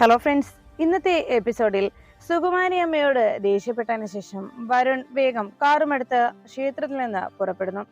Hello friends ഇന്നത്തെ എപ്പിസോഡിൽ സുകുമാരി അമ്മയോട് ദേഷ്യപ്പെട്ടതിന് ശേഷം വരുൺ വേഗം കാറുമെടുത്ത് ക്ഷേത്രത്തിൽ നിന്ന് പുറപ്പെടുന്നു.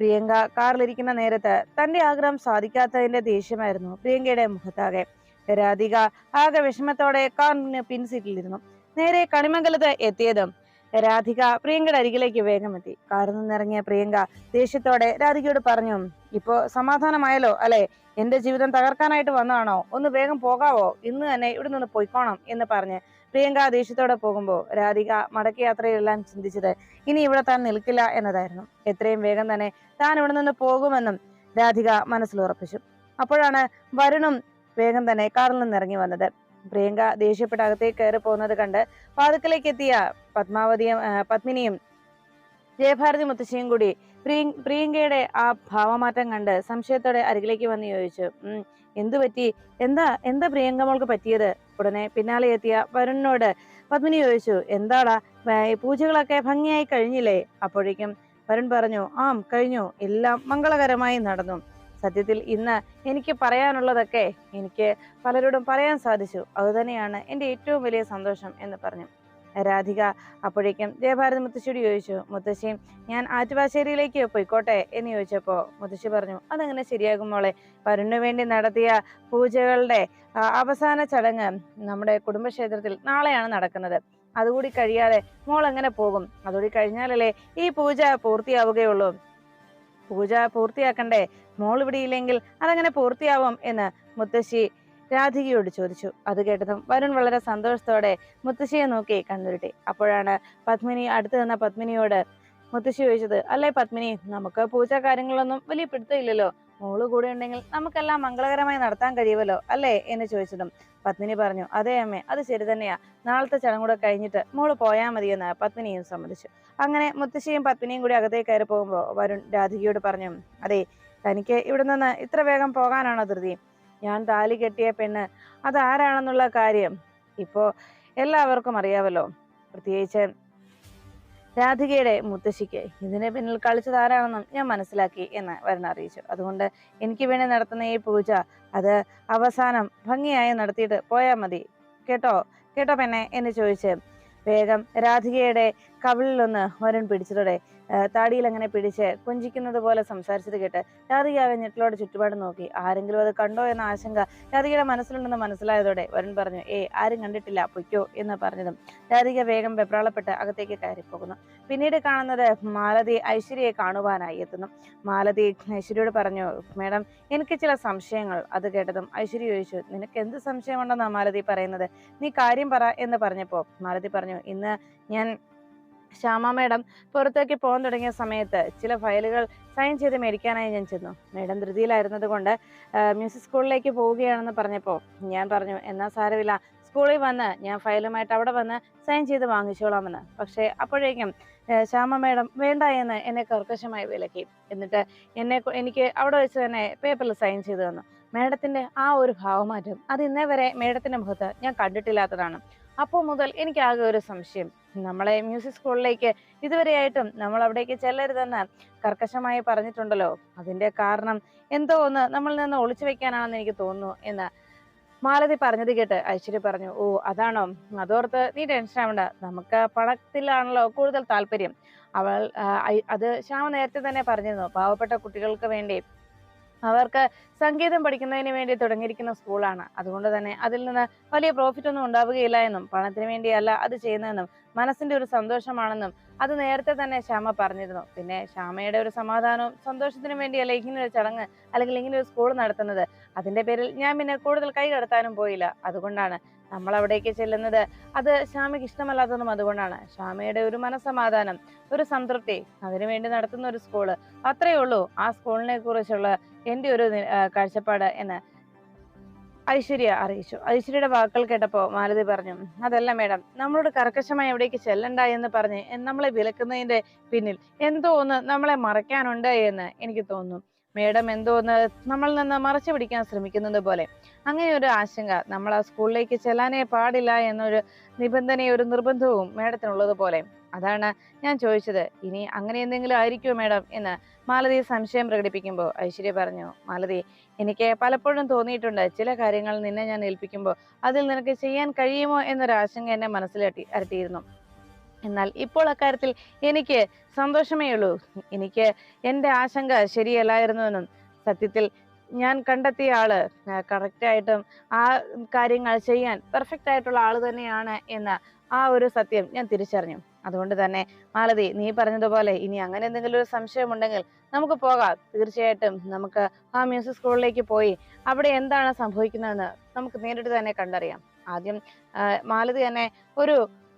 പ്രിയങ്ക കാറിലിരിക്കുന്ന നേരത്ത് തന്റെ ആഗ്രഹം സാധിക്കാത്തതിന്റെ ദേഷ്യമായിരുന്നു പ്രിയങ്കയുടെ മുഖത്താകെ. രാധിക ആകെ വിഷമത്തോടെ കാറിന് പിൻസീറ്റിലിരുന്നു നേരെ കണിമംഗലത്ത് എത്തിയതും രാധിക പ്രിയങ്കയുടെ അരികിലേക്ക് വേഗം എത്തി കാറിൽ നിന്നിറങ്ങിയ പ്രിയങ്ക ദേഷ്യത്തോടെ രാധികയോട് പറഞ്ഞു ഇപ്പോ സമാധാനമായല്ലോ അല്ലെ? എന്റെ ജീവിതം തകർക്കാനായിട്ട് വന്നതാണോ? ഒന്ന് വേഗം പോകാവോ? ഇന്ന് തന്നെ ഇവിടെ നിന്ന് പൊയ്ക്കോണം എന്ന് പറഞ്ഞ് പ്രിയങ്ക ദേഷ്യത്തോടെ പോകുമ്പോൾ രാധിക മടക്ക യാത്രയിലെല്ലാം ചിന്തിച്ചത് ഇനി ഇവിടെ താൻ നിൽക്കില്ല എന്നതായിരുന്നു. എത്രയും വേഗം തന്നെ താൻ ഇവിടെ നിന്ന് പോകുമെന്നും രാധിക മനസ്സിൽ ഉറപ്പിച്ചു. അപ്പോഴാണ് വരുണും വേഗം തന്നെ കാറിൽ നിന്ന് ഇറങ്ങി വന്നത്. പ്രിയങ്ക ദേഷ്യപ്പെട്ട് അകത്തേക്ക് കയറി പോകുന്നത് കണ്ട് പാതുക്കലേക്ക് എത്തിയ പത്മാവതിയും പത്മിനിയും ജയഭാരതി മുത്തശ്ശിയും കൂടി പ്രിയങ്കയുടെ ആ ഭാവമാറ്റം കണ്ട് സംശയത്തോടെ അരികിലേക്ക് വന്ന് ചോദിച്ചു. എന്തു പറ്റി? എന്താ എന്താ പ്രിയങ്ക മോൾക്ക് പറ്റിയത്? ഉടനെ പിന്നാലെ എത്തിയ വരുണിനോട് പത്മിനി ചോദിച്ചു എന്താടാ? പൂജകളൊക്കെ ഭംഗിയായി കഴിഞ്ഞില്ലേ? അപ്പോഴേക്കും വരുൺ പറഞ്ഞു ആം കഴിഞ്ഞു. എല്ലാം മംഗളകരമായി നടന്നു. സത്യത്തിൽ ഇന്ന് എനിക്ക് പറയാനുള്ളതൊക്കെ എനിക്ക് പലരോടും പറയാൻ സാധിച്ചു. അതുതന്നെയാണ് എന്റെ ഏറ്റവും വലിയ സന്തോഷം എന്ന് പറഞ്ഞു. രാധിക അപ്പോഴേക്കും ജയഭാരതി മുത്തശ്ശിയോട് ചോദിച്ചു മുത്തശ്ശി ഞാൻ ആറ്റുവാശ്ശേരിയിലേക്ക് പോയിക്കോട്ടെ? എന്ന് ചോദിച്ചപ്പോൾ മുത്തശ്ശി പറഞ്ഞു അതങ്ങനെ ശരിയാകും മോളെ. വരുണിന് വേണ്ടി നടത്തിയ പൂജകളുടെ അവസാന ചടങ്ങ് നമ്മുടെ കുടുംബക്ഷേത്രത്തിൽ നാളെയാണ് നടക്കുന്നത്. അതുകൂടി കഴിയാതെ മോൾ എങ്ങനെ പോകും? അതുകൂടി കഴിഞ്ഞാലല്ലേ ഈ പൂജ പൂർത്തിയാവുകയുള്ളൂ. പൂജ പൂർത്തിയാക്കണ്ടേ? മോൾ ഇവിടെ ഇല്ലെങ്കിൽ അതങ്ങനെ പൂർത്തിയാവും എന്ന് മുത്തശ്ശി രാധികയോട് ചോദിച്ചു. അത് കേട്ടതും വരുൺ വളരെ സന്തോഷത്തോടെ മുത്തശ്ശിയെ നോക്കി കണ്ണുരുട്ടി. അപ്പോഴാണ് പത്മിനി അടുത്ത് നിന്ന പത്മിനിയോട് മുത്തശ്ശി ചോദിച്ചത് അല്ലേ പത്മിനി നമുക്ക് പൂജ കാര്യങ്ങളൊന്നും വലിയ പിടുത്തമില്ലല്ലോ. മോൾ കൂടെ ഉണ്ടെങ്കിൽ നമുക്കെല്ലാം മംഗളകരമായി നടത്താൻ കഴിയുമല്ലോ അല്ലേ? എന്ന് ചോദിച്ചതും പത്മിനി പറഞ്ഞു അതെ അമ്മേ അത് ശരി തന്നെയാ. നാളത്തെ ചടങ്ങൂടെ കഴിഞ്ഞിട്ട് മോൾ പോയാൽ മതിയെന്ന് പത്മിനിയും സമ്മതിച്ചു. അങ്ങനെ മുത്തശ്ശിയും പത്മിനിയും കൂടി അകത്തേക്ക് കയറി പോകുമ്പോൾ വരുൺ രാധികയോട് പറഞ്ഞു അതെ തനിക്ക് ഇവിടെ നിന്ന് ഇത്ര വേഗം പോകാനാണോ ധൃതി? ഞാൻ താലി കെട്ടിയ പെണ്ണ്. അതാരാണെന്നുള്ള കാര്യം ഇപ്പോ എല്ലാവർക്കും അറിയാമല്ലോ പ്രത്യേകിച്ച് രാധികയുടെ മുത്തശ്ശിക്ക്. ഇതിനെ പിന്നിൽ കളിച്ചത് ആരാണെന്നും ഞാൻ മനസ്സിലാക്കി എന്ന് വരണ അറിയിച്ചു. അതുകൊണ്ട് എനിക്ക് വേണ്ടി നടത്തുന്ന ഈ പൂജ അത് അവസാനം ഭംഗിയായി നടത്തിയിട്ട് പോയാൽ മതി. കേട്ടോ? കേട്ടോ പെണ്ണെ? എന്ന് ചോദിച്ച് വേഗം രാധികയുടെ കവിളിലൊന്ന് വരുൺ പിടിച്ചതോടെ താടിയിൽ അങ്ങനെ പിടിച്ച് കുഞ്ചിക്കുന്നത് പോലെ സംസാരിച്ചത് കേട്ട് രാധിക ആകെ ഞെട്ടിലോട് ചുറ്റുപാട് നോക്കി. ആരെങ്കിലും അത് കണ്ടോ എന്ന ആശങ്ക രാധികയുടെ മനസ്സിലുണ്ടെന്ന് മനസ്സിലായതോടെ വരുൺ പറഞ്ഞു ഏ ആരും കണ്ടിട്ടില്ല പൊയ്ക്കോ എന്ന് പറഞ്ഞതും രാധിക വേഗം വെപ്രാളപ്പെട്ട് അകത്തേക്ക് കയറിപ്പോകുന്നു. പിന്നീട് കാണുന്നത് മാലതി ഐശ്വര്യയെ കാണുവാനായി എത്തുന്നു. മാലതി ഐശ്വര്യയോട് പറഞ്ഞു മേഡം എനിക്ക് ചില സംശയങ്ങൾ അത് കേട്ടതും ഐശ്വര്യ ചോദിച്ചു നിനക്ക് എന്ത് സംശയമുണ്ടെന്നാണ് മാലതി പറയുന്നത്? നീ കാര്യം പറ എന്ന് പറഞ്ഞപ്പോ മാലതി പറഞ്ഞു ഇന്ന് ഞാൻ ശ്യാമ മേഡം പുറത്തേക്ക് പോകാൻ തുടങ്ങിയ സമയത്ത് ചില ഫയലുകൾ സൈൻ ചെയ്ത് മേടിക്കാനായി ഞാൻ ചെന്നു. മേഡം ധൃതിയിലായിരുന്നത് കൊണ്ട് മ്യൂസിക് സ്കൂളിലേക്ക് പോവുകയാണെന്ന് പറഞ്ഞപ്പോൾ ഞാൻ പറഞ്ഞു എന്നാൽ സാരമില്ല സ്കൂളിൽ വന്ന് ഞാൻ ഫയലുമായിട്ട് അവിടെ വന്ന് സൈൻ ചെയ്ത് വാങ്ങിച്ചോളാമെന്ന്. പക്ഷേ അപ്പോഴേക്കും ശ്യാമ മേഡം വേണ്ട എന്ന് എന്നെ കർക്കശമായി വിലക്കി. എന്നിട്ട് എന്നെ എനിക്ക് അവിടെ വെച്ച് തന്നെ പേപ്പറിൽ സൈൻ ചെയ്തു തന്നു. മേഡത്തിന്റെ ആ ഒരു ഭാവമാറ്റം അത് ഇന്നേ വരെ മേഡത്തിന്റെ മുഖത്ത് ഞാൻ കണ്ടിട്ടില്ലാത്തതാണ്. അപ്പോൾ മുതൽ എനിക്കാകെ ഒരു സംശയം. നമ്മളെ മ്യൂസിക് സ്കൂളിലേക്ക് ഇതുവരെയായിട്ടും നമ്മൾ അവിടേക്ക് ചെല്ലരുതെന്ന് കർക്കശമായി പറഞ്ഞിട്ടുണ്ടല്ലോ. അതിന്റെ കാരണം എന്തോ ഒന്ന് നമ്മളിൽ നിന്ന് ഒളിച്ചു വെക്കാനാണെന്ന് എനിക്ക് തോന്നുന്നു എന്ന് മാലതി പറഞ്ഞത് കേട്ട് ഐശ്വര്യ പറഞ്ഞു ഓ അതാണോ? അതോർത്ത് നീ ടെൻഷൻ ആവണ്ട. നമുക്ക് പണത്തിലാണല്ലോ കൂടുതൽ താല്പര്യം. അവൾ അത് ശ്യാമ നേരത്തെ തന്നെ പറഞ്ഞിരുന്നു. പാവപ്പെട്ട കുട്ടികൾക്ക് വേണ്ടി അവർക്ക് സംഗീതം പഠിക്കുന്നതിന് വേണ്ടി തുടങ്ങിയിരിക്കുന്ന സ്കൂളാണ്. അതുകൊണ്ട് തന്നെ അതിൽ നിന്ന് വലിയ പ്രോഫിറ്റ് ഒന്നും ഉണ്ടാവുകയില്ല എന്നും പണത്തിന് വേണ്ടിയല്ല അത് ചെയ്യുന്നതെന്നും മനസ്സിന്റെ ഒരു സന്തോഷമാണെന്നും അത് നേരത്തെ തന്നെ ശ്യാമ പറഞ്ഞിരുന്നു. പിന്നെ ശ്യാമയുടെ ഒരു സമാധാനവും സന്തോഷത്തിനും വേണ്ടിയല്ല ഇങ്ങനെ ഒരു ചടങ്ങ് അല്ലെങ്കിൽ ഇങ്ങനെ ഒരു സ്കൂൾ നടത്തുന്നത്. അതിന്റെ പേരിൽ ഞാൻ പിന്നെ കൂടുതൽ കൈ കടത്താനും പോയില്ല. അതുകൊണ്ടാണ് നമ്മൾ അവിടേക്ക് ചെല്ലുന്നത് അത് ശ്യാമയ്ക്ക് ഇഷ്ടമല്ലാത്തതും അതുകൊണ്ടാണ്. ശ്യാമയുടെ ഒരു മനസമാധാനം ഒരു സംതൃപ്തി അതിനുവേണ്ടി നടത്തുന്ന ഒരു സ്കൂൾ അത്രയേ ഉള്ളൂ ആ സ്കൂളിനെ കുറിച്ചുള്ള എന്റെ ഒരു കാഴ്ചപ്പാട് എന്ന് ഐശ്വര്യ അറിയിച്ചു. ഐശ്വര്യയുടെ വാക്കുകൾ കേട്ടപ്പോൾ മാലതി പറഞ്ഞു അതല്ല മേഡം നമ്മളോട് കർക്കശമായി എവിടേക്ക് ചെല്ലണ്ട എന്ന് പറഞ്ഞ് നമ്മളെ വിലക്കുന്നതിന്റെ പിന്നിൽ എന്തോ ഒന്ന് നമ്മളെ മറയ്ക്കാനുണ്ട് എന്ന് എനിക്ക് തോന്നുന്നു. മേഡം എന്തോന്ന് നമ്മളിൽ നിന്ന് മറച്ചു പിടിക്കാൻ ശ്രമിക്കുന്നത് പോലെ. അങ്ങനെ ഒരു ആശങ്ക നമ്മൾ ആ സ്കൂളിലേക്ക് ചെല്ലാനേ പാടില്ല എന്നൊരു നിബന്ധനയും ഒരു നിർബന്ധവും മേഡത്തിനുള്ളത് പോലെ. അതാണ് ഞാൻ ചോദിച്ചത്. ഇനി അങ്ങനെ എന്തെങ്കിലും ആയിരിക്കുമോ മേഡം എന്ന് മാലതി സംശയം പ്രകടിപ്പിക്കുമ്പോൾ ഐശ്വര്യ പറഞ്ഞു മാലതി എനിക്ക് പലപ്പോഴും തോന്നിയിട്ടുണ്ട് ചില കാര്യങ്ങൾ നിന്നെ ഞാൻ ഏൽപ്പിക്കുമ്പോൾ അതിൽ നിനക്ക് ചെയ്യാൻ കഴിയുമോ എന്നൊരു ആശങ്ക എന്നെ മനസ്സിലട്ടി അരട്ടിയിരുന്നു. എന്നാൽ ഇപ്പോൾ അക്കാര്യത്തിൽ എനിക്ക് സന്തോഷമേ ഉള്ളൂ. എനിക്ക് എന്റെ ആശങ്ക ശരിയല്ലായിരുന്നുവെന്നും സത്യത്തിൽ ഞാൻ കണ്ടെത്തിയ ആൾ കറക്റ്റായിട്ടും ആ കാര്യങ്ങൾ ചെയ്യാൻ പെർഫെക്റ്റ് ആയിട്ടുള്ള ആൾ തന്നെയാണ് എന്ന ആ ഒരു സത്യം ഞാൻ തിരിച്ചറിഞ്ഞു. അതുകൊണ്ട് തന്നെ മാലതി നീ പറഞ്ഞതുപോലെ ഇനി അങ്ങനെ എന്തെങ്കിലും ഒരു സംശയമുണ്ടെങ്കിൽ നമുക്ക് പോകാം. തീർച്ചയായിട്ടും നമുക്ക് ആ മ്യൂസിക് സ്കൂളിലേക്ക് പോയി അവിടെ എന്താണ് സംഭവിക്കുന്നതെന്ന് നമുക്ക് നേരിട്ട് തന്നെ കണ്ടറിയാം. ആദ്യം മാലതി തന്നെ ഒരു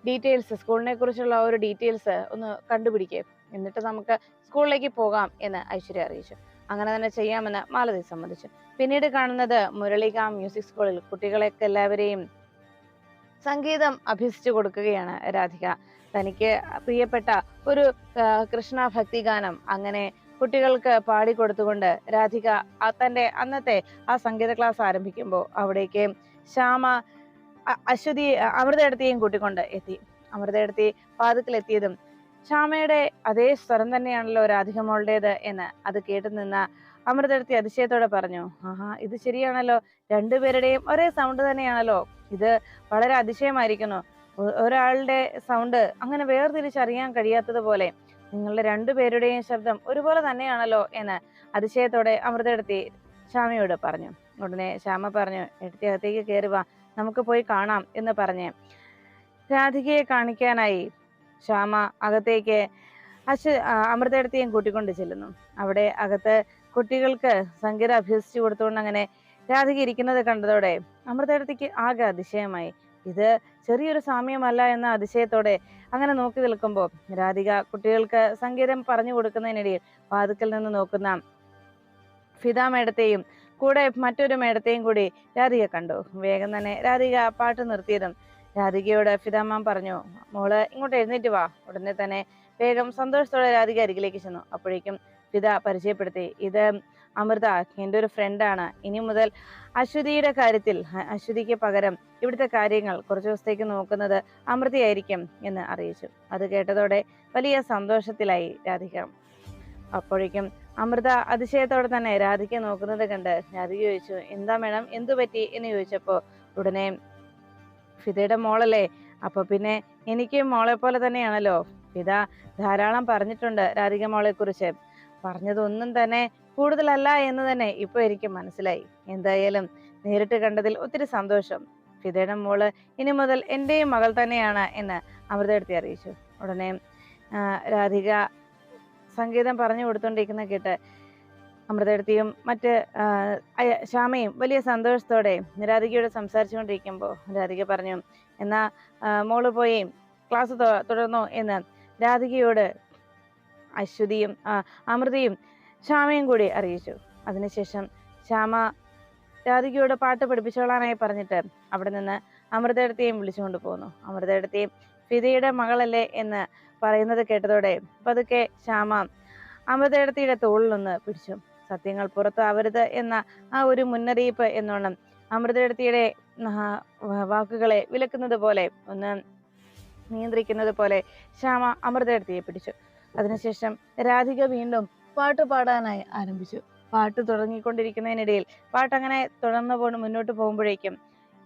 ഡീറ്റെയിൽസ് സ്കൂളിനെ കുറിച്ചുള്ള ഒരു ഡീറ്റെയിൽസ് ഒന്ന് കണ്ടുപിടിക്കുക എന്നിട്ട് നമുക്ക് സ്കൂളിലേക്ക് പോകാം എന്ന് ഐശ്വര്യ അറിയിച്ചു. അങ്ങനെ തന്നെ ചെയ്യാമെന്ന് മാലതി സമ്മതിച്ചു. പിന്നീട് കാണുന്നത് മുരളിക മ്യൂസിക് സ്കൂളിൽ കുട്ടികളെയൊക്കെ എല്ലാവരെയും സംഗീതം അഭ്യസിച്ചു കൊടുക്കുകയാണ് രാധിക. തനിക്ക് പ്രിയപ്പെട്ട ഒരു കൃഷ്ണ ഭക്തിഗാനം അങ്ങനെ കുട്ടികൾക്ക് പാടിക്കൊടുത്തുകൊണ്ട് രാധിക തന്റെ അന്നത്തെ ആ സംഗീത ക്ലാസ് ആരംഭിക്കുമ്പോൾ അവിടേക്ക് ശ്യാമ അശ്വതി അമൃതയിടത്തെയും കൂട്ടിക്കൊണ്ട് എത്തി. അമൃതയിടത്തി പാദത്തിലെത്തിയതും ശ്യാമയുടെ അതേ സ്വരം തന്നെയാണല്ലോ രാധിക മോളുടേത് എന്ന് അത് കേട്ടു നിന്ന അമൃതയിടത്തി അതിശയത്തോടെ പറഞ്ഞു ആഹാ ഇത് ശരിയാണല്ലോ. രണ്ടുപേരുടെയും ഒരേ സൗണ്ട് തന്നെയാണല്ലോ. ഇത് വളരെ അതിശയമായിരിക്കുന്നു. ഒരാളുടെ സൗണ്ട് അങ്ങനെ വേർതിരിച്ചറിയാൻ കഴിയാത്തതുപോലെ നിങ്ങളുടെ രണ്ടുപേരുടെയും ശബ്ദം ഒരുപോലെ തന്നെയാണല്ലോ എന്ന് അതിശയത്തോടെ അമൃതയിടത്തി ശ്യാമയോട് പറഞ്ഞു. ഉടനെ ശ്യാമ പറഞ്ഞു എടുത്തി അകത്തേക്ക് കയറി വാ. നമുക്ക് പോയി കാണാം എന്ന് പറഞ്ഞ് രാധികയെ കാണിക്കാനായി ശ്യാമ അകത്തേക്ക് അശ് അമൃതയിടത്തെയും കൂട്ടിക്കൊണ്ട് ചെല്ലുന്നു. അവിടെ അകത്ത് കുട്ടികൾക്ക് സംഗീതം അഭ്യസിച്ചു കൊടുത്തുകൊണ്ട് അങ്ങനെ രാധിക ഇരിക്കുന്നത് കണ്ടതോടെ അമൃതയിടത്തേക്ക് ആകെ അതിശയമായി. ഇത് ചെറിയൊരു സാമ്യമല്ല എന്ന അതിശയത്തോടെ അങ്ങനെ നോക്കി നിൽക്കുമ്പോൾ രാധിക കുട്ടികൾക്ക് സംഗീതം പറഞ്ഞു കൊടുക്കുന്നതിനിടയിൽ വാതുക്കൽ നിന്ന് നോക്കുന്ന ഫിദ മേഡത്തെയും കൂടെ മറ്റൊരു മേഡത്തെയും കൂടി രാധിക കണ്ടു. വേഗം തന്നെ രാധിക പാട്ട് നിർത്തിയതും രാധികയോട് ഫിദാമാം പറഞ്ഞു മോൾ ഇങ്ങോട്ട് എഴുന്നേറ്റ് വാ. ഉടനെ തന്നെ വേഗം സന്തോഷത്തോടെ രാധിക അരികിലേക്ക് ചെന്നു. അപ്പോഴേക്കും ഫിദ പരിചയപ്പെടുത്തി ഇത് അമൃത എന്റെ ഒരു ഫ്രണ്ടാണ് ഇനി മുതൽ അശ്വതിയുടെ കാര്യത്തിൽ അശ്വതിക്ക് പകരം ഇവിടുത്തെ കാര്യങ്ങൾ കുറച്ച് ദിവസത്തേക്ക് നോക്കുന്നത് അമൃതയായിരിക്കും എന്ന് അറിയിച്ചു. അത് കേട്ടതോടെ വലിയ സന്തോഷത്തിലായി രാധിക. അപ്പോഴേക്കും അമൃത അതിശയത്തോടെ തന്നെ രാധിക നോക്കുന്നത് കണ്ട് രാധിക ചോദിച്ചു എന്താ മേഡം? എന്തു പറ്റി? എന്ന് ചോദിച്ചപ്പോ ഉടനെ ഫിദയുടെ മോളല്ലേ. അപ്പൊ പിന്നെ എനിക്കും മോളെ പോലെ തന്നെയാണല്ലോ. ഫിദ ധാരാളം പറഞ്ഞിട്ടുണ്ട് രാധിക മോളെ കുറിച്ച് പറഞ്ഞതൊന്നും തന്നെ കൂടുതലല്ല എന്ന് തന്നെ ഇപ്പൊ എനിക്ക് മനസ്സിലായി. എന്തായാലും നേരിട്ട് കണ്ടതിൽ ഒത്തിരി സന്തോഷം. ഫിദയുടെ മോൾ ഇനി മുതൽ എന്റെയും മകൾ തന്നെയാണ് എന്ന് അമൃതയെടുത്തി അറിയിച്ചു. ഉടനെ രാധിക സംഗീതം പറഞ്ഞു കൊടുത്തോണ്ടിരിക്കുന്ന കേട്ട് അമൃതയെടുത്തിയും മറ്റ് ശ്യാമയും വലിയ സന്തോഷത്തോടെ രാധികയോട് സംസാരിച്ചുകൊണ്ടിരിക്കുമ്പോൾ രാധിക പറഞ്ഞു എന്നാ മോൾ പോയി ക്ലാസ് തുടർന്നോ എന്ന് രാധികയോട് അശ്വതിയും അമൃതയും ശ്യാമയും കൂടി അറിയിച്ചു. അതിനുശേഷം ശ്യാമ രാധികയോട് പാട്ട് പഠിപ്പിച്ചോളാനായി പറഞ്ഞിട്ട് അവിടെ നിന്ന് അമൃതയെടുത്തെയും വിളിച്ചുകൊണ്ട് പോന്നു. അമൃതയെടുത്തെയും ഫിദയുടെ മകളല്ലേ എന്ന് പറയുന്നത് കേട്ടതോടെ പതുക്കെ ശ്യാമ തോളിൽ തോളിലൊന്ന് പിടിച്ചു. സത്യങ്ങൾ പുറത്താവരുത് എന്ന ആ ഒരു മുന്നറിയിപ്പ് എന്നോണം അമൃതയുടെ വാക്കുകളെ വിലക്കുന്നത് പോലെ ഒന്ന് നിയന്ത്രിക്കുന്നത് പോലെ ശ്യാമ അമൃതയെടുത്തിയെ പിടിച്ചു. അതിനുശേഷം രാധിക വീണ്ടും പാട്ട് പാടാനായി ആരംഭിച്ചു. പാട്ട് തുടങ്ങിക്കൊണ്ടിരിക്കുന്നതിനിടയിൽ പാട്ടങ്ങനെ തുടർന്ന് മുന്നോട്ട് പോകുമ്പോഴേക്കും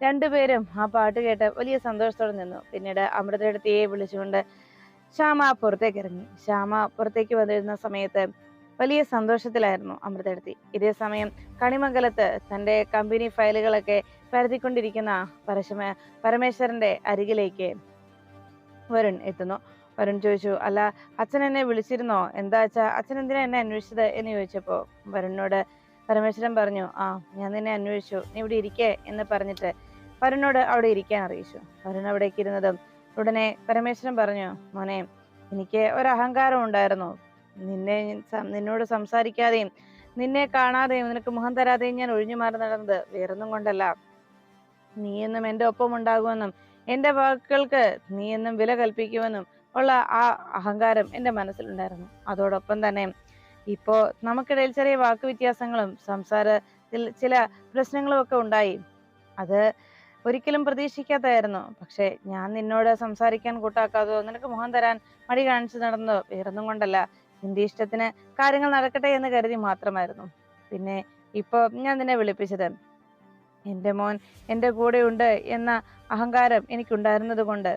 രണ്ടുപേരും ആ പാട്ട് കേട്ട് വലിയ സന്തോഷത്തോടെ നിന്നു. പിന്നീട് അമൃതയെടുത്തിയെ വിളിച്ചുകൊണ്ട് ശ്യാമ പുറത്തേക്ക് ഇറങ്ങി. ശ്യാമ പുറത്തേക്ക് വന്നിരുന്ന സമയത്ത് വലിയ സന്തോഷത്തിലായിരുന്നു അമൃതയെടുത്തി. ഇതേ സമയം കണിമംഗലത്ത് തന്റെ കമ്പനി ഫയലുകളൊക്കെ പരത്തിക്കൊണ്ടിരിക്കുന്ന പരശമ പരമേശ്വരന്റെ അരികിലേക്ക് വരുൺ എത്തുന്നു. വരുൺ ചോദിച്ചു അല്ല അച്ഛൻ എന്നെ വിളിച്ചിരുന്നോ? എന്താ വെച്ചാ അച്ഛൻ എന്തിനാ എന്നെ അന്വേഷിച്ചത്? എന്ന് ചോദിച്ചപ്പോൾ വരുണിനോട് പരമേശ്വരൻ പറഞ്ഞു ആ ഞാൻ നിന്നെ അന്വേഷിച്ചു. നീ ഇവിടെ ഇരിക്കേ എന്ന് പറഞ്ഞിട്ട് വരുണിനോട് അവിടെ ഇരിക്കാൻ അറിയിച്ചു. വരുൺ അവിടേക്ക് ഇരുന്നതും ഉടനെ പരമേശ്വരൻ പറഞ്ഞു മോനെ എനിക്ക് ഒരു അഹങ്കാരം ഉണ്ടായിരുന്നു. നിന്നെ നിന്നോട് സംസാരിക്കാതെയും നിന്നെ കാണാതെയും നിനക്ക് മുഖം തരാതെയും ഞാൻ ഒഴിഞ്ഞു മാറി നടന്നത് വേറൊന്നും കൊണ്ടല്ല. നീ എന്നും എന്റെ ഒപ്പം ഉണ്ടാകുമെന്നും എന്റെ വാക്കുകൾക്ക് നീ എന്നും വില കൽപ്പിക്കുമെന്നും ഉള്ള ആ അഹങ്കാരം എന്റെ മനസ്സിലുണ്ടായിരുന്നു. അതോടൊപ്പം തന്നെ ഇപ്പോ നമുക്കിടയിൽ ചെറിയ വാക്ക് വ്യത്യാസങ്ങളും സംസാരത്തിൽ ചില പ്രശ്നങ്ങളും ഒക്കെ ഉണ്ടായി. അത് ഒരിക്കലും പ്രതീക്ഷിക്കാത്തതായിരുന്നു. പക്ഷെ ഞാൻ നിന്നോട് സംസാരിക്കാൻ കൂട്ടാക്കാതോ നിനക്ക് മുഖം തരാൻ മടി കാണിച്ചു നടന്നോ വേറൊന്നും കൊണ്ടല്ല. നിന്റെ ഇഷ്ടത്തിന് കാര്യങ്ങൾ നടക്കട്ടെ എന്ന് കരുതി മാത്രമായിരുന്നു. പിന്നെ ഇപ്പൊ ഞാൻ നിന്നെ വിളിപ്പിച്ചത്. എന്റെ മോൻ എന്റെ കൂടെ ഉണ്ട് എന്ന അഹങ്കാരം എനിക്കുണ്ടായിരുന്നത് കൊണ്ട്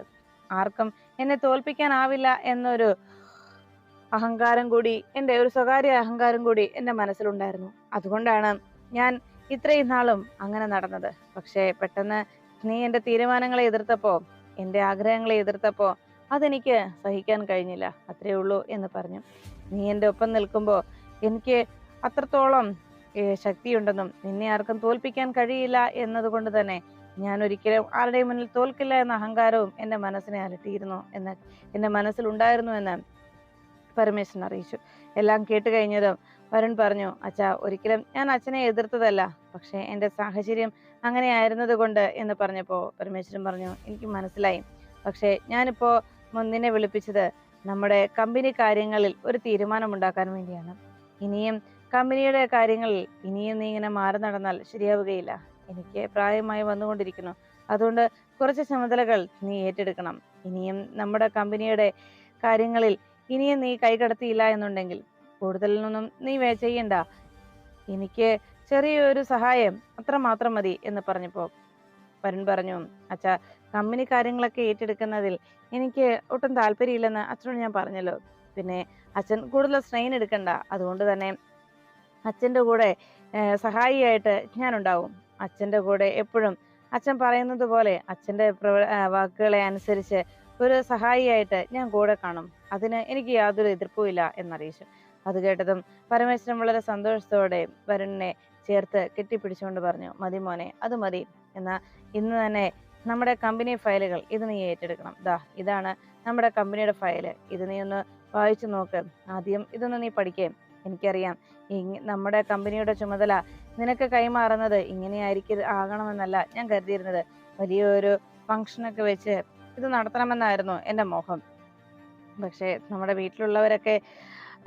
ആർക്കും എന്നെ തോൽപ്പിക്കാനാവില്ല എന്നൊരു അഹങ്കാരം കൂടി എന്റെ ഒരു സ്വകാര്യ അഹങ്കാരം കൂടി എന്റെ മനസ്സിലുണ്ടായിരുന്നു. അതുകൊണ്ടാണ് ഞാൻ ഇത്രയും നാളും അങ്ങനെ നടന്നത്. പക്ഷേ പെട്ടെന്ന് നീ എന്റെ തീരുമാനങ്ങളെ എതിർത്തപ്പോൾ എന്റെ ആഗ്രഹങ്ങളെ എതിർത്തപ്പോൾ അതെനിക്ക് സഹിക്കാൻ കഴിഞ്ഞില്ല. അത്രേ ഉള്ളൂ എന്ന് പറഞ്ഞു. നീ എന്റെ ഒപ്പം നിൽക്കുമ്പോൾ എനിക്ക് അത്രത്തോളം ശക്തിയുണ്ടെന്നും നിന്നെ ആർക്കും തോൽപ്പിക്കാൻ കഴിയില്ല എന്നതുകൊണ്ട് തന്നെ ഞാൻ ഒരിക്കലും ആരുടെയും മുന്നിൽ തോൽക്കില്ല എന്ന അഹങ്കാരവും എന്റെ മനസ്സിനെ അലട്ടിയിരുന്നു എന്ന് എന്റെ മനസ്സിലുണ്ടായിരുന്നു എന്ന് പരമേശ്വരൻ അറിയിച്ചു. എല്ലാം കേട്ട് കഴിഞ്ഞതും വരുൺ പറഞ്ഞു അച്ഛാ ഒരിക്കലും ഞാൻ അച്ഛനെ എതിർത്തതല്ല പക്ഷേ എന്റെ സാഹചര്യം അങ്ങനെ ആയിരുന്നതുകൊണ്ട് എന്ന് പറഞ്ഞപ്പോൾ പരമേശ്വരൻ പറഞ്ഞു എനിക്ക് മനസ്സിലായി പക്ഷേ ഞാനിപ്പോൾ മുന്നിനെ വിളിപ്പിച്ചത് നമ്മുടെ കമ്പനി കാര്യങ്ങളിൽ ഒരു തീരുമാനമുണ്ടാക്കാൻ വേണ്ടിയാണ്. ഇനിയും കമ്പനിയുടെ കാര്യങ്ങളിൽ ഇനിയും നീ ഇങ്ങനെ മാറി നടന്നാൽ ശരിയാവുകയില്ല. എനിക്ക് പ്രായമായി വന്നുകൊണ്ടിരിക്കുന്നു. അതുകൊണ്ട് കുറച്ച് ചുമതലകൾ നീ ഏറ്റെടുക്കണം. ഇനിയും നമ്മുടെ കമ്പനിയുടെ കാര്യങ്ങളിൽ ഇനിയും നീ കൈകടത്തിയില്ല എന്നുണ്ടെങ്കിൽ കൂടുതലൊന്നും നീ വേ ചെയ്യണ്ട. എനിക്ക് ചെറിയൊരു സഹായം അത്ര മാത്രം മതി എന്ന് പറഞ്ഞപ്പോൾ വരുൺ പറഞ്ഞു അച്ഛ കമ്പനി കാര്യങ്ങളൊക്കെ ഏറ്റെടുക്കുന്നതിൽ എനിക്ക് ഒട്ടും താല്പര്യമില്ലെന്ന് അച്ഛനോട് ഞാൻ പറഞ്ഞല്ലോ. പിന്നെ അച്ഛൻ കൂടുതൽ സ്ട്രെയിൻ എടുക്കണ്ട. അതുകൊണ്ട് തന്നെ അച്ഛന്റെ കൂടെ സഹായിയായിട്ട് ഞാനുണ്ടാവും. അച്ഛന്റെ കൂടെ എപ്പോഴും അച്ഛൻ പറയുന്നത് പോലെ അച്ഛന്റെ വാക്കുകളെ അനുസരിച്ച് ഒരു സഹായിയായിട്ട് ഞാൻ കൂടെ കാണും. അതിന് എനിക്ക് യാതൊരു എതിർപ്പുമില്ല എന്നറിയിച്ചു. അത് കേട്ടതും പരമേശ്വരൻ വളരെ സന്തോഷത്തോടെ വരുണിനെ ചേർത്ത് കെട്ടിപ്പിടിച്ചുകൊണ്ട് പറഞ്ഞു മതി മോനെ അത് മതി. എന്നാ ഇന്ന് തന്നെ നമ്മുടെ കമ്പനി ഫയലുകൾ ഇത് നീ ഏറ്റെടുക്കണം. ദാ ഇതാണ് നമ്മുടെ കമ്പനിയുടെ ഫയൽ ഇത് നീ ഒന്ന് വായിച്ചു നോക്ക്. ആദ്യം ഇതൊന്ന് നീ പഠിക്കേ. എനിക്കറിയാം നമ്മുടെ കമ്പനിയുടെ ചുമതല നിനക്ക് കൈമാറുന്നത് ഇങ്ങനെയായിരിക്കും ആകണമെന്നല്ല ഞാൻ കരുതിയിരുന്നത്. വലിയൊരു ഫംഗ്ഷനൊക്കെ വെച്ച് ഇത് നടത്തണമെന്നായിരുന്നു എന്റെ മോഹം. പക്ഷേ നമ്മുടെ വീട്ടിലുള്ളവരൊക്കെ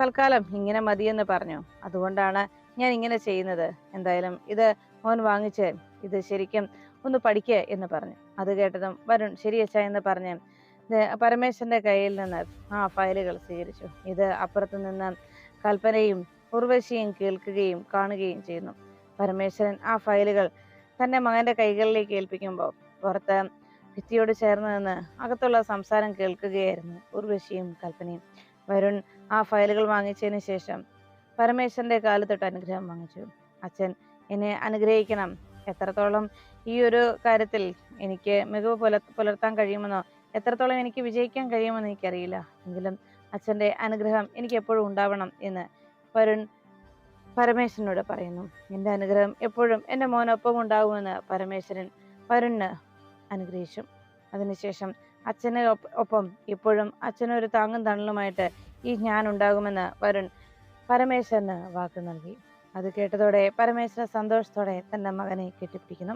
തൽക്കാലം ഇങ്ങനെ മതിയെന്ന് പറഞ്ഞു. അതുകൊണ്ടാണ് ഞാൻ ഇങ്ങനെ ചെയ്യുന്നത്. എന്തായാലും ഇത് മോൻ വാങ്ങിച്ച് ഇത് ശരിക്കും ഒന്ന് പഠിക്കുക എന്ന് പറഞ്ഞു. അത് കേട്ടതും വരുൺ ശരി അച്ഛാ എന്ന് പറഞ്ഞ് പരമേശ്വരന്റെ കയ്യിൽ നിന്ന് ആ ഫയലുകൾ സ്വീകരിച്ചു ഇത് അപ്പുറത്ത് നിന്ന് കൽപ്പനയും ഉർവശിയും കേൾക്കുകയും കാണുകയും ചെയ്യുന്നു. പരമേശ്വരൻ ആ ഫയലുകൾ തന്റെ മകന്റെ കൈകളിലേക്ക് ഏൽപ്പിക്കുമ്പോൾ പുറത്ത് ഭിത്തിയോട് ചേർന്ന് നിന്ന് അകത്തുള്ള സംസാരം കേൾക്കുകയായിരുന്നു ഉർവശിയും കൽപ്പനയും. വരുൺ ആ ഫയലുകൾ വാങ്ങിച്ചതിന് ശേഷം പരമേശ്വരന്റെ കാലത്തൊട്ട് അനുഗ്രഹം വാങ്ങിച്ചു. അച്ഛൻ എന്നെ അനുഗ്രഹിക്കണം. എത്രത്തോളം ഈ ഒരു കാര്യത്തിൽ എനിക്ക് മികവ് പുല പുലർത്താൻ കഴിയുമെന്നോ എത്രത്തോളം എനിക്ക് വിജയിക്കാൻ കഴിയുമെന്ന് എനിക്കറിയില്ല. എങ്കിലും അച്ഛന്റെ അനുഗ്രഹം എനിക്ക് എപ്പോഴും ഉണ്ടാവണം എന്ന് വരുൺ പരമേശ്വരനോട് പറയുന്നു. എന്റെ അനുഗ്രഹം എപ്പോഴും എന്റെ മോനൊപ്പം ഉണ്ടാകുമെന്ന് പരമേശ്വരൻ വരുണിന് അനുഗ്രഹിച്ചു. അതിനുശേഷം അച്ഛന് ഒപ്പം ഇപ്പോഴും അച്ഛനൊരു താങ്ങും തണലുമായിട്ട് ഈ ഞാൻ ഉണ്ടാകുമെന്ന് വരുൺ പരമേശ്വരന് വാക്ക് നൽകി. അത് കേട്ടതോടെ പരമേശ്വരൻ സന്തോഷത്തോടെ തന്റെ മകനെ കെട്ടിപ്പിടിക്കുന്നു.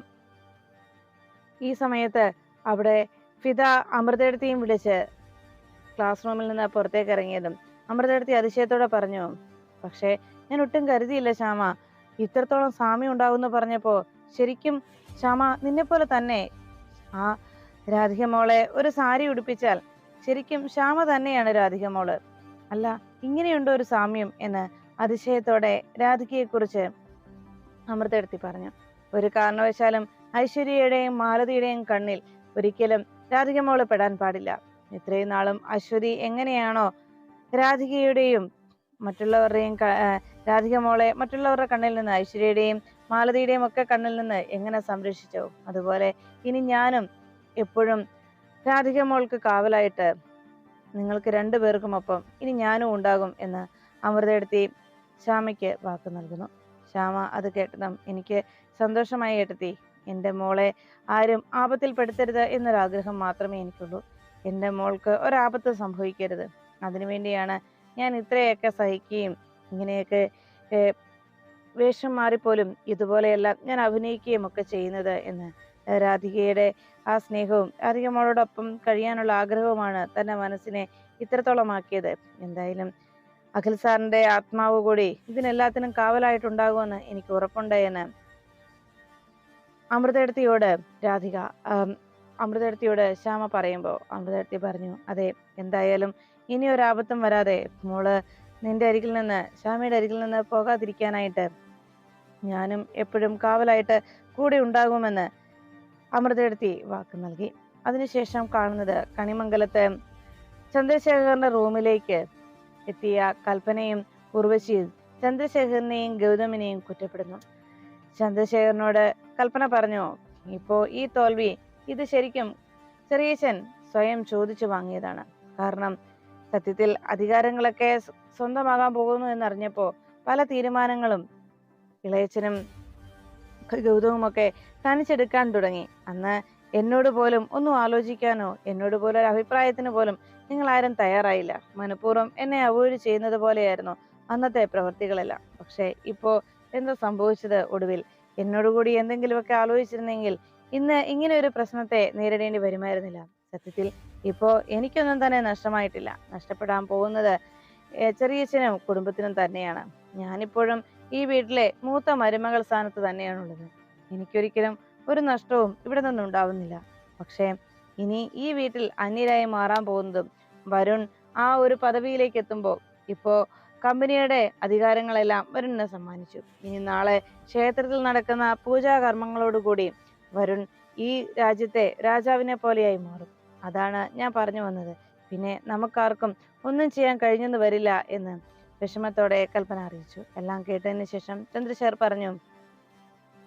ഈ സമയത്ത് അവിടെ ഫിദ അമൃതയെടുത്തിയും വിളിച്ച് ക്ലാസ് റൂമിൽ നിന്ന് പുറത്തേക്ക് ഇറങ്ങിയതും അമൃതയെടുത്തി അതിശയത്തോടെ പറഞ്ഞു പക്ഷേ ഞാൻ ഒട്ടും കരുതിയില്ല ശ്യാമ. ഇത്രത്തോളം സാമ്യം ഉണ്ടാകുമെന്ന് പറഞ്ഞപ്പോൾ ശരിക്കും ശ്യാമ നിന്നെപ്പോലെ തന്നെ ആ രാധിക മോളെ ഒരു സാരി ഉടുപ്പിച്ചാൽ ശരിക്കും ശ്യാമ തന്നെയാണ് രാധിക മോൾ. അല്ല ഇങ്ങനെയുണ്ടോ ഒരു സാമ്യം എന്ന് അതിശയത്തോടെ രാധികയെ രാധികയെക്കുറിച്ച് അമൃതെടുത്തി പറഞ്ഞു. ഒരു കാരണവശാലും ഐശ്വര്യയുടെയും മാലതിയുടെയും കണ്ണിൽ ഒരിക്കലും രാധിക മോൾ പെടാൻ പാടില്ല. ഇത്രയും നാളും അശ്വതി എങ്ങനെയാണോ രാധികയുടെയും മറ്റുള്ളവരുടെയും രാധിക മോളെ മറ്റുള്ളവരുടെ കണ്ണിൽ നിന്ന് ഐശ്വര്യയുടെയും മാലതിയുടെയും ഒക്കെ കണ്ണിൽ നിന്ന് എങ്ങനെ സംരക്ഷിച്ചോ? അതുപോലെ ഇനി ഞാനും എപ്പോഴും രാധിക മോൾക്ക് കാവലായിട്ട് നിങ്ങൾക്ക് രണ്ടു പേർക്കും ഒപ്പം ഇനി ഞാനും ഉണ്ടാകും എന്ന് അമൃതയെടുത്തി ശ്യാമയ്ക്ക് വാക്ക് നൽകുന്നു. ശ്യാമ അത് കേട്ടതും എനിക്ക് സന്തോഷമായി എടുത്തി എന്റെ മോളെ ആരും ആപത്തിൽ ആപത്തിൽപ്പെടുത്തരുത് എന്നൊരാഗ്രഹം മാത്രമേ എനിക്കുള്ളൂ. എന്റെ മോൾക്ക് ഒരാപത്ത് സംഭവിക്കരുത്. അതിനുവേണ്ടിയാണ് ഞാൻ ഇത്രയൊക്കെ സഹിക്കുകയും ഇങ്ങനെയൊക്കെ വേഷം മാറിപ്പോലും ഇതുപോലെയെല്ലാം ഞാൻ അഭിനയിക്കുകയും ഒക്കെ ചെയ്യുന്നത് എന്ന് രാധികയുടെ ആ സ്നേഹവും രാധിക മോളോടൊപ്പം കഴിയാനുള്ള ആഗ്രഹവുമാണ് തന്റെ മനസ്സിനെ ഇത്രത്തോളമാക്കിയത്. എന്തായാലും അഖിൽ സാറിന്റെ ആത്മാവ് കൂടി ഇതിനെല്ലാത്തിനും കാവലായിട്ടുണ്ടാകുമെന്ന് എനിക്ക് ഉറപ്പുണ്ട് എന്ന് അമൃതേടത്തിയോട് രാധിക ആം, ശ്യാമ പറയുമ്പോൾ അമൃതേടത്തി പറഞ്ഞു അതെ എന്തായാലും ഇനി ഒരാപത്തും വരാതെ മോൾ നിന്റെ അരികിൽ നിന്ന് ശ്യാമയുടെ അരികിൽ നിന്ന് പോകാതിരിക്കാനായിട്ട് ഞാനും എപ്പോഴും കാവലായിട്ട് കൂടെ ഉണ്ടാകുമെന്ന് അമൃതയെടുത്തി വാക്ക് നൽകി. അതിനുശേഷം കാണുന്നത് കണിമംഗലത്ത് ചന്ദ്രശേഖരന്റെ റൂമിലേക്ക് എത്തിയ കൽപ്പനയും ഉർവശിയും ചന്ദ്രശേഖരനെയും ഗൗതമിനെയും കുറ്റപ്പെടുന്നു. ചന്ദ്രശേഖരനോട് കൽപ്പന പറഞ്ഞു ഇപ്പോ ഈ തോൽവി ഇത് ശരിക്കും ചെറിയച്ചൻ സ്വയം ചോദിച്ചു വാങ്ങിയതാണ്. കാരണം സത്യത്തിൽ അധികാരങ്ങളൊക്കെ സ്വ- സ്വന്തമാകാൻ പോകുന്നു എന്നറിഞ്ഞപ്പോ പല തീരുമാനങ്ങളും ഇളയച്ചനും ഗൗതവുമൊക്കെ തനിച്ചെടുക്കാൻ തുടങ്ങി. അന്ന് എന്നോട് പോലും ഒന്നും ആലോചിക്കാനോ എന്നോട് പോലും ഒരു അഭിപ്രായത്തിന് പോലും നിങ്ങൾ ആരും തയ്യാറായില്ല. മനഃപൂർവം എന്നെ അവോയ്ഡ് ചെയ്യുന്നത് പോലെയായിരുന്നു അന്നത്തെ പ്രവൃത്തികളെല്ലാം. പക്ഷേ ഇപ്പോ എന്താ സംഭവിച്ചത് ഒടുവിൽ? എന്നോട് കൂടി എന്തെങ്കിലുമൊക്കെ ആലോചിച്ചിരുന്നെങ്കിൽ ഇന്ന് ഇങ്ങനെ ഒരു പ്രശ്നത്തെ നേരിടേണ്ടി വരുമായിരുന്നില്ല. സത്യത്തിൽ ഇപ്പോ എനിക്കൊന്നും തന്നെ നഷ്ടമായിട്ടില്ല. നഷ്ടപ്പെടാൻ പോകുന്നത് ചെറിയച്ഛനും കുടുംബത്തിനും തന്നെയാണ്. ഞാനിപ്പോഴും ഈ വീട്ടിലെ മൂത്ത മരുമകൾ സ്ഥാനത്ത് തന്നെയാണുള്ളത്. എനിക്കൊരിക്കലും ഒരു നഷ്ടവും ഇവിടെ നിന്നും ഉണ്ടാവുന്നില്ല പക്ഷേ ഇനി ഈ വീട്ടിൽ അന്യരായി മാറാൻ പോകുന്നതും വരുൺ ആ ഒരു പദവിയിലേക്ക് എത്തുമ്പോൾ ഇപ്പോ കമ്പനിയുടെ അധികാരങ്ങളെല്ലാം വരുണിനെ സമ്മാനിച്ചു. ഇനി നാളെ ക്ഷേത്രത്തിൽ നടക്കുന്ന പൂജാകർമ്മങ്ങളോടുകൂടി വരുൺ ഈ രാജ്യത്തെ രാജാവിനെ പോലെയായി മാറും. അതാണ് ഞാൻ പറഞ്ഞു വന്നത്. പിന്നെ നമുക്കാർക്കും ഒന്നും ചെയ്യാൻ കഴിഞ്ഞെന്ന് വരില്ല എന്ന് വിഷമത്തോടെ കൽപ്പന അറിയിച്ചു. എല്ലാം കേട്ടതിന് ശേഷം ചന്ദ്രശേഖർ പറഞ്ഞു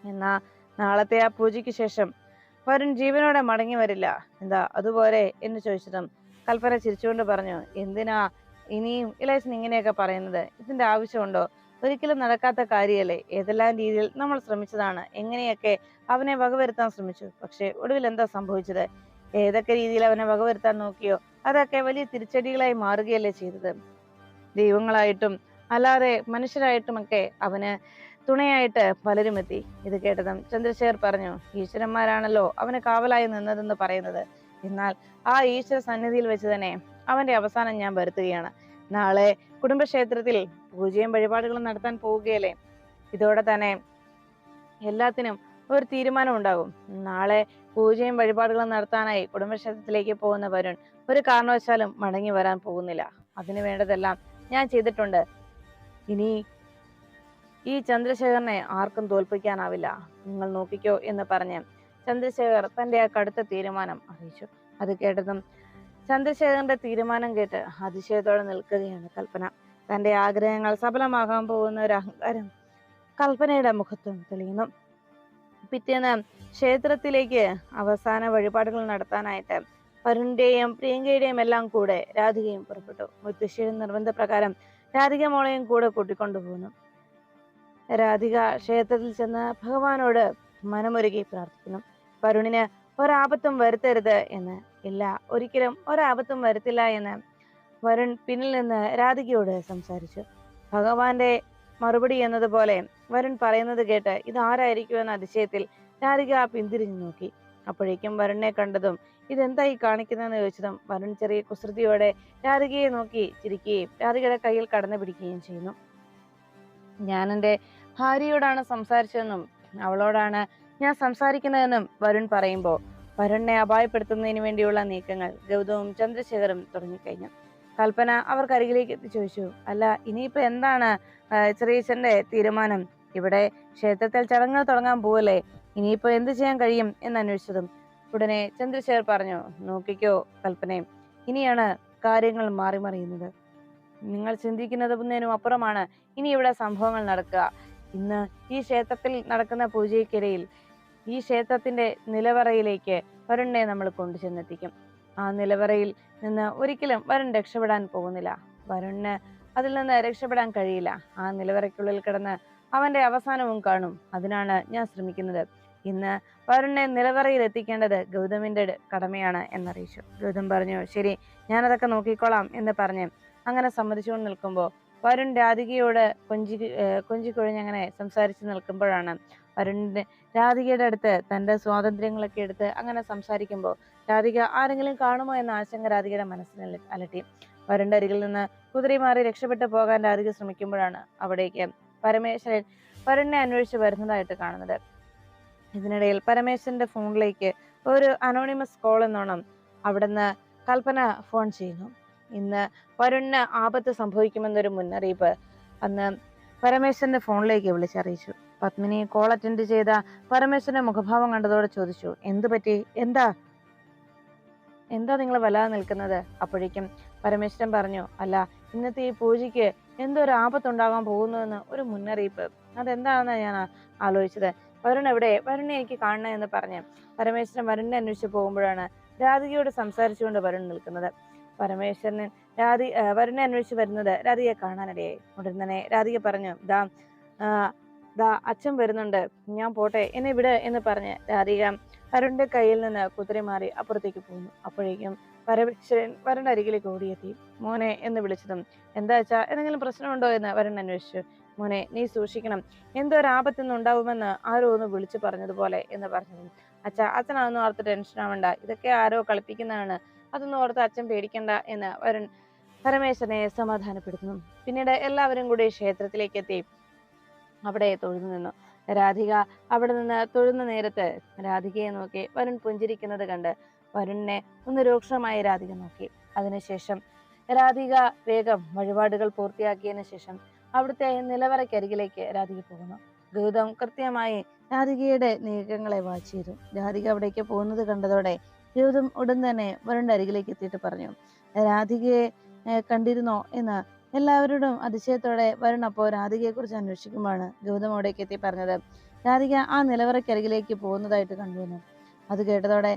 എന്നാ നാളത്തെ ആ പൂജയ്ക്ക് ശേഷം വരുൺ ജീവനോടെ മടങ്ങി വരില്ല. എന്താ അതുപോലെ? എന്ന് ചോദിച്ചതും കൽപ്പന ചിരിച്ചുകൊണ്ട് പറഞ്ഞു എന്തിനാ ഇനിയും ഇളയച്ചൻ ഇങ്ങനെയൊക്കെ പറയുന്നത്? ഇതിന്റെ ആവശ്യമുണ്ടോ? ഒരിക്കലും നടക്കാത്ത കാര്യമല്ലേ ഏതെല്ലാം രീതിയിൽ നമ്മൾ ശ്രമിച്ചതാണ്? എങ്ങനെയൊക്കെ അവനെ വകവരുത്താൻ ശ്രമിച്ചു? പക്ഷെ ഒടുവിൽ എന്താ സംഭവിച്ചത്? ഏതൊക്കെ രീതിയിൽ അവനെ വകവരുത്താൻ നോക്കിയോ? അതൊക്കെ വലിയ തിരിച്ചടികളായി മാറുകയല്ലേ ചെയ്തത്? ദൈവങ്ങളായിട്ടും അല്ലാതെ മനുഷ്യരായിട്ടുമൊക്കെ അവന് തുണയായിട്ട് പലരും എത്തി ഇത് കേട്ടതും ചന്ദ്രശേഖർ പറഞ്ഞു ഈശ്വരന്മാരാണല്ലോ അവന് കാവലായി നിന്നതെന്ന് പറയുന്നത്. എന്നാൽ ആ ഈശ്വര സന്നിധിയിൽ വെച്ച് തന്നെ അവന്റെ അവസാനം ഞാൻ വരുത്തുകയാണ്. നാളെ കുടുംബക്ഷേത്രത്തിൽ പൂജയും വഴിപാടുകളും നടത്താൻ പോവുകയല്ലേ? ഇതോടെ തന്നെ എല്ലാത്തിനും ഒരു തീരുമാനം ഉണ്ടാകും. നാളെ പൂജയും വഴിപാടുകളും നടത്താനായി കുടുംബക്ഷേത്രത്തിലേക്ക് പോകുന്ന വരുൺ ഒരു കാരണവശാലും മടങ്ങി വരാൻ പോകുന്നില്ല. അതിനു വേണ്ടതെല്ലാം ഞാൻ ചെയ്തിട്ടുണ്ട്. ഇനി ഈ ചന്ദ്രശേഖരനെ ആർക്കും തോൽപ്പിക്കാനാവില്ല. നിങ്ങൾ നോക്കിക്കോ എന്ന് പറഞ്ഞ് ചന്ദ്രശേഖർ തന്റെ ആ കടുത്ത തീരുമാനം അറിയിച്ചു. അത് കേട്ടതും ചന്ദ്രശേഖരന്റെ തീരുമാനം കേട്ട് അതിശയത്തോടെ നിൽക്കുകയാണ് കൽപ്പന. തന്റെ ആഗ്രഹങ്ങൾ സഫലമാകാൻ പോകുന്ന ഒരു അഹങ്കാരം കൽപ്പനയുടെ മുഖത്തും തെളിയുന്നു. പിറ്റേന്ന് ക്ഷേത്രത്തിലേക്ക് അവസാന വഴിപാടുകൾ നടത്താനായിട്ട് വരുണിന്റെയും പ്രിയങ്കയുടെയും എല്ലാം കൂടെ രാധികയും പുറപ്പെട്ടു. മുത്തശ്ശിയുടെ നിർബന്ധപ്രകാരം രാധിക മോളെയും കൂടെ കൂട്ടിക്കൊണ്ടുപോകുന്നു രാധിക ക്ഷേത്രത്തിൽ ചെന്ന് ഭഗവാനോട് മനമൊരുകി പ്രാർത്ഥിക്കുന്നു. വരുണിന് ഒരാപത്തും വരുത്തരുത് എന്ന്. ഇല്ല ഒരിക്കലും ഒരാപത്തും വരുത്തില്ല എന്ന് വരുൺ പിന്നിൽ നിന്ന് രാധികയോട് സംസാരിച്ചു. ഭഗവാന്റെ മറുപടി എന്നതുപോലെ വരുൺ പറയുന്നത് കേട്ട് ഇത് ആരായിരിക്കും എന്ന അതിശയത്തിൽ രാധിക പിന്തിരിഞ്ഞു നോക്കി. അപ്പോഴേക്കും വരുണിനെ കണ്ടതും ഇതെന്തായി കാണിക്കുന്നതെന്ന് ചോദിച്ചതും വരുൺ ചെറിയ കുസൃതിയോടെ രാധികയെ നോക്കി ചിരിക്കുകയും രാധികയുടെ കയ്യിൽ കടന്നു പിടിക്കുകയും ചെയ്യുന്നു. ഞാൻ എന്റെ ഭാര്യയോടാണ് സംസാരിച്ചതെന്നും അവളോടാണ് ഞാൻ സംസാരിക്കുന്നതെന്നും വരുൺ പറയുമ്പോൾ വരുണിനെ അപായപ്പെടുത്തുന്നതിന് വേണ്ടിയുള്ള നീക്കങ്ങൾ ഗൗതവും ചന്ദ്രശേഖറും തുടങ്ങിക്കഴിഞ്ഞു. കൽപ്പന അവർക്കരികിലേക്ക് എത്തി ചോദിച്ചു അല്ല ഇനിയിപ്പോൾ എന്താണ് ചെറിയച്ഛന്റെ തീരുമാനം? ഇവിടെ ക്ഷേത്രത്തിൽ ചടങ്ങുകൾ തുടങ്ങാൻ പോവല്ലേ? ഇനിയിപ്പോ എന്ത് ചെയ്യാൻ കഴിയും എന്ന് അന്വേഷിച്ചതും ഉടനെ ചന്ദ്രശേഖർ പറഞ്ഞു നോക്കിക്കോ കൽപ്പനയും ഇനിയാണ് കാര്യങ്ങൾ മാറി മറിയുന്നത്. നിങ്ങൾ ചിന്തിക്കുന്നതിനും അപ്പുറമാണ്. ഇനി ഇവിടെ സംഭവങ്ങൾ നടക്കുക. ഇന്ന് ഈ ക്ഷേത്രത്തിൽ നടക്കുന്ന പൂജയ്ക്കിടയിൽ ഈ ക്ഷേത്രത്തിന്റെ നിലവറയിലേക്ക് വരുണിനെ നമ്മൾ കൊണ്ടു ചെന്നെത്തിക്കും. ആ നിലവറയിൽ നിന്ന് ഒരിക്കലും വരുൺ രക്ഷപ്പെടാൻ പോകുന്നില്ല. വരുണിന് അതിൽ നിന്ന് രക്ഷപ്പെടാൻ കഴിയില്ല. ആ നിലവറയ്ക്കുള്ളിൽ കിടന്ന് അവന്റെ അവസാനവും കാണും. അതിനാണ് ഞാൻ ശ്രമിക്കുന്നത്. ഇന്ന് വരുണിനെ നിലവറയിൽ എത്തിക്കേണ്ടത് ഗൗതമിന്റെ കടമയാണ് എന്നറിയിച്ചു. ഗൗതം പറഞ്ഞു ശരി ഞാനതൊക്കെ നോക്കിക്കോളാം എന്ന് പറഞ്ഞ് അങ്ങനെ സമ്മതിച്ചുകൊണ്ട് നിൽക്കുമ്പോൾ വരുൺ രാധികയോട് കൊഞ്ചി കൊഞ്ചിക്കൊഴിഞ്ഞങ്ങനെ സംസാരിച്ച് നിൽക്കുമ്പോഴാണ് വരുണിന്റെ രാധികയുടെ അടുത്ത് തന്റെ സ്വാതന്ത്ര്യങ്ങളൊക്കെ എടുത്ത് അങ്ങനെ സംസാരിക്കുമ്പോൾ രാധിക ആരെങ്കിലും കാണുമോ എന്ന ആശങ്ക രാധികയുടെ മനസ്സിൽ അലട്ടി. വരുണിന്റെ അരികിൽ നിന്ന് കുതിരി മാറി രക്ഷപ്പെട്ടു പോകാൻ രാധിക ശ്രമിക്കുമ്പോഴാണ് അവിടേക്ക് പരമേശ്വരൻ വരുണിനെ അന്വേഷിച്ച് വരുന്നതായിട്ട് കാണുന്നത്. ഇതിനിടയിൽ പരമേശ്വരന്റെ ഫോണിലേക്ക് ഒരു അനോണിമസ് കോൾ എന്നോണം അവിടുന്ന് കൽപ്പന ഫോൺ ചെയ്യുന്നു. ഇന്ന് വരുണിന് ആപത്ത് സംഭവിക്കുമെന്നൊരു മുന്നറിയിപ്പ് അന്ന് പരമേശ്വരന്റെ ഫോണിലേക്ക് വിളിച്ചറിയിച്ചു പത്മിനി കോൾ അറ്റൻഡ് ചെയ്ത പരമേശ്വരന്റെ മുഖഭാവം കണ്ടതോടെ ചോദിച്ചു എന്തു പറ്റി? എന്താ? എന്താ നിങ്ങൾ വല്ലാതെ നിൽക്കുന്നത്? അപ്പോഴേക്കും പരമേശ്വരൻ പറഞ്ഞു അല്ല ഇന്നത്തെ ഈ പൂജയ്ക്ക് എന്തോ ഒരു ആപത്തുണ്ടാകാൻ പോകുന്നുവെന്ന് ഒരു മുന്നറിയിപ്പ്. അതെന്താണെന്നാണ് ഞാൻ ആലോചിച്ചത്. വരുൺ എവിടെ? വരുണിനെ എനിക്ക് കാണണം എന്ന് പറഞ്ഞ് പരമേശ്വരൻ വരുണിനെ അന്വേഷിച്ച് പോകുമ്പോഴാണ് രാധികയോട് സംസാരിച്ചുകൊണ്ട് വരുൺ നിൽക്കുന്നത്. പരമേശ്വരൻ രാധി വരുണിനെ അന്വേഷിച്ച് വരുന്നത് രാധികയെ കാണാനിടയായി. ഉടൻ തന്നെ രാധിക പറഞ്ഞു ദാ ദാ അച്ഛൻ വരുന്നുണ്ട്. ഞാൻ പോട്ടെ എന്നെ വിട് എന്ന് പറഞ്ഞ് രാധിക വരുണിന്റെ കയ്യിൽ നിന്ന് കുതിരി മാറി അപ്പുറത്തേക്ക് പോകുന്നു അപ്പോഴേക്കും പരമേശ്വരൻ വരുണിന്റെ അരികിലേക്ക് ഓടിയെത്തി. മോനെ എന്ന് വിളിച്ചതും എന്താ വെച്ചാ എന്തെങ്കിലും പ്രശ്നമുണ്ടോ? എന്ന് വരുൺ അന്വേഷിച്ചു. മോനെ നീ സൂക്ഷിക്കണം. എന്തോ ഒരു ആപത്തുനിന്ന് ഉണ്ടാവുമെന്ന് ആരോ ഒന്ന് വിളിച്ചു പറഞ്ഞതുപോലെ എന്ന് പറഞ്ഞു. അച്ഛ അച്ഛനാണെന്ന് ഓർത്ത് ടെൻഷൻ ആവണ്ട. ഇതൊക്കെ ആരോ കളിപ്പിക്കുന്നതാണ്. അതൊന്നും ഓർത്ത് അച്ഛൻ പേടിക്കണ്ട എന്ന് വരുൺ പരമേശ്വരനെ സമാധാനപ്പെടുത്തുന്നു. പിന്നീട് എല്ലാവരും കൂടി ക്ഷേത്രത്തിലേക്ക് എത്തി. അവിടെ തൊഴുതു നിന്നു. രാധിക അവിടെ നിന്ന് തൊഴുന്ന നേരത്ത് രാധികയെ നോക്കി വരുൺ പുഞ്ചിരിക്കുന്നത് കണ്ട് വരുണിനെ ഒന്ന് രൂക്ഷമായി രാധിക നോക്കി. അതിനുശേഷം രാധിക വേഗം വഴിപാടുകൾ പൂർത്തിയാക്കിയതിനു ശേഷം അവിടുത്തെ നിലവറക്കരികിലേക്ക് രാധിക പോകുന്നു. ഗൗതം കൃത്യമായി രാധികയുടെ നീക്കങ്ങളെ വാച്ച് ചെയ്തു രാധിക അവിടേക്ക് പോകുന്നത് കണ്ടതോടെ ഗൗതം ഉടൻ തന്നെ വരുണിന്റെ അരികിലേക്ക് എത്തിയിട്ട് പറഞ്ഞു രാധികയെ കണ്ടിരുന്നോ? എന്ന് എല്ലാവരോടും അതിശയത്തോടെ വരുൺ അപ്പോൾ രാധികയെ കുറിച്ച് അന്വേഷിക്കുമ്പോഴാണ് ഗൗതം അവിടേക്ക് എത്തി പറഞ്ഞത്. രാധിക ആ നിലവറക്കരികിലേക്ക് പോകുന്നതായിട്ട് കണ്ടുവന്നു അത് കേട്ടതോടെ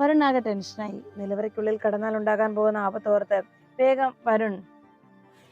വരുൺ ആകെ ടെൻഷനായി. നിലവറയ്ക്കുള്ളിൽ കടന്നാൽ ഉണ്ടാകാൻ പോകുന്ന ആപത്തോർത്ത് വേഗം വരുൺ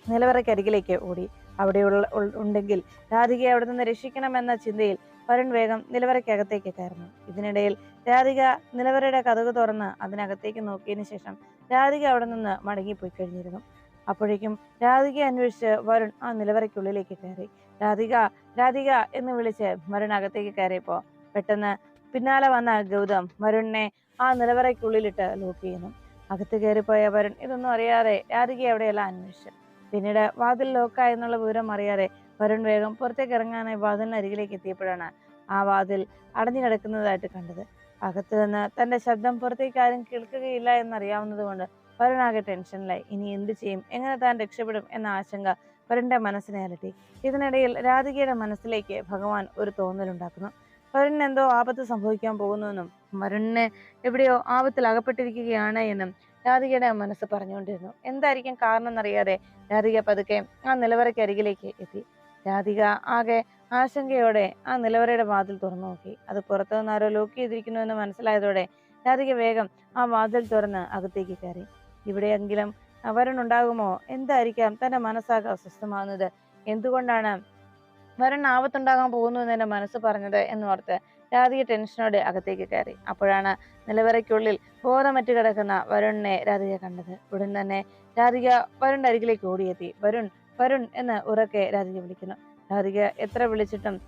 നിലവറയ്ക്കരികിലേക്ക് ഓടി. അവിടെയുള്ള ഉണ്ടെങ്കിൽ രാധികയെ അവിടെ നിന്ന് രക്ഷിക്കണമെന്ന ചിന്തയിൽ വരുൺ വേഗം നിലവറയ്ക്കകത്തേക്ക് കയറുന്നു. ഇതിനിടയിൽ രാധിക നിലവറയുടെ കഥക് തുറന്ന് അതിനകത്തേക്ക് നോക്കിയതിനു ശേഷം രാധിക അവിടെ നിന്ന് മടങ്ങിപ്പോയി കഴിഞ്ഞിരുന്നു. അപ്പോഴേക്കും രാധികയെ അന്വേഷിച്ച് വരുൺ ആ നിലവറയ്ക്കുള്ളിലേക്ക് കയറി. രാധിക രാധിക എന്ന് വിളിച്ച് വരുൺ അകത്തേക്ക് കയറിയപ്പോ പെട്ടെന്ന് പിന്നാലെ വന്ന ഗൗതം വരുണിനെ ആ നിലവറയ്ക്കുള്ളിലിട്ട് ലോക്ക് ചെയ്യുന്നു. അകത്ത് കയറിപ്പോയ വരുൺ ഇതൊന്നും അറിയാതെ രാധികയെ അവിടെയെല്ലാം അന്വേഷിച്ചു. പിന്നീട് വാതിൽ ലോക്കായി എന്നുള്ള വിവരം അറിയാതെ വരുൺ വേഗം പുറത്തേക്ക് ഇറങ്ങാനായി വാതിലിന് അരികിലേക്ക് എത്തിയപ്പോഴാണ് ആ വാതിൽ അടഞ്ഞു കിടക്കുന്നതായിട്ട് കണ്ടത്. അകത്ത് നിന്ന് തന്റെ ശബ്ദം പുറത്തേക്ക് ആരും കേൾക്കുകയില്ല എന്നറിയാവുന്നത് കൊണ്ട് വരുൺ ആകെ ടെൻഷനിലായി. ഇനി എന്ത് ചെയ്യും? എങ്ങനെ താൻ രക്ഷപ്പെടും എന്ന ആശങ്ക വരുണിന്റെ മനസ്സിനെ അലട്ടി. ഇതിനിടയിൽ രാധികയുടെ മനസ്സിലേക്ക് ഭഗവാൻ ഒരു തോന്നലുണ്ടാക്കുന്നു വരുണിന് എന്തോ ആപത്ത് സംഭവിക്കാൻ പോകുന്നുവെന്നും വരുണിന് എവിടെയോ ആപത്തിൽ അകപ്പെട്ടിരിക്കുകയാണ് എന്നും രാധികയുടെ മനസ്സ് പറഞ്ഞുകൊണ്ടിരുന്നു. എന്തായിരിക്കും കാരണം എന്നറിയാതെ രാധിക പതുക്കെ ആ നിലവറയ്ക്ക് അരികിലേക്ക് എത്തി. രാധിക ആകെ ആശങ്കയോടെ ആ നിലവറയുടെ വാതിൽ തുറന്നു നോക്കി. അത് പുറത്തു നിന്ന് ആരോ ലോക്ക് ചെയ്തിരിക്കുന്നു എന്ന് മനസ്സിലായതോടെ രാധിക വേഗം ആ വാതിൽ തുറന്ന് അകത്തേക്ക് കയറി. ഇവിടെയെങ്കിലും വരുണുണ്ടാകുമോ എന്തായിരിക്കാം തന്റെ മനസ്സാകെ അസ്വസ്ഥമാകുന്നത്? എന്തുകൊണ്ടാണ് വരുൺ ആപത്തുണ്ടാകാൻ പോകുന്നു എന്ന് എന്റെ മനസ്സ് പറഞ്ഞത് എന്നോർത്ത് രാധിക ടെൻഷനോടെ അകത്തേക്ക് കയറി. അപ്പോഴാണ് നിലവറയ്ക്കുള്ളിൽ ബോധമറ്റ് കിടക്കുന്ന വരുണിനെ രാധിക കണ്ടത്. ഉടൻ തന്നെ രാധിക വരുണിന്റെ അരികിലേക്ക് ഓടിയെത്തി. വരുൺ വരുൺ എന്ന് ഉറക്കെ രാധിക വിളിക്കുന്നു. രാധിക എത്ര വിളിച്ചിട്ടും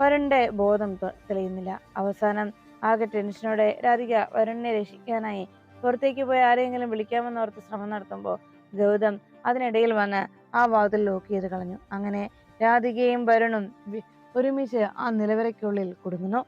വരുണിന്റെ ബോധം തെളിയുന്നില്ല. അവസാനം ആകെ ടെൻഷനോടെ രാധിക വരുണിനെ രക്ഷിക്കാനായി പുറത്തേക്ക് പോയി ആരെങ്കിലും വിളിക്കാമെന്നോർത്ത് ശ്രമം നടത്തുമ്പോൾ ഗൗതം അതിനിടയിൽ വന്ന് ആ വാതിൽ ലോക്ക് ചെയ്ത് കളഞ്ഞു. അങ്ങനെ രാധികയും വരുണും ഒരുമിച്ച് ആ നിലവറയ്ക്കുള്ളിൽ കുടുങ്ങുന്നു.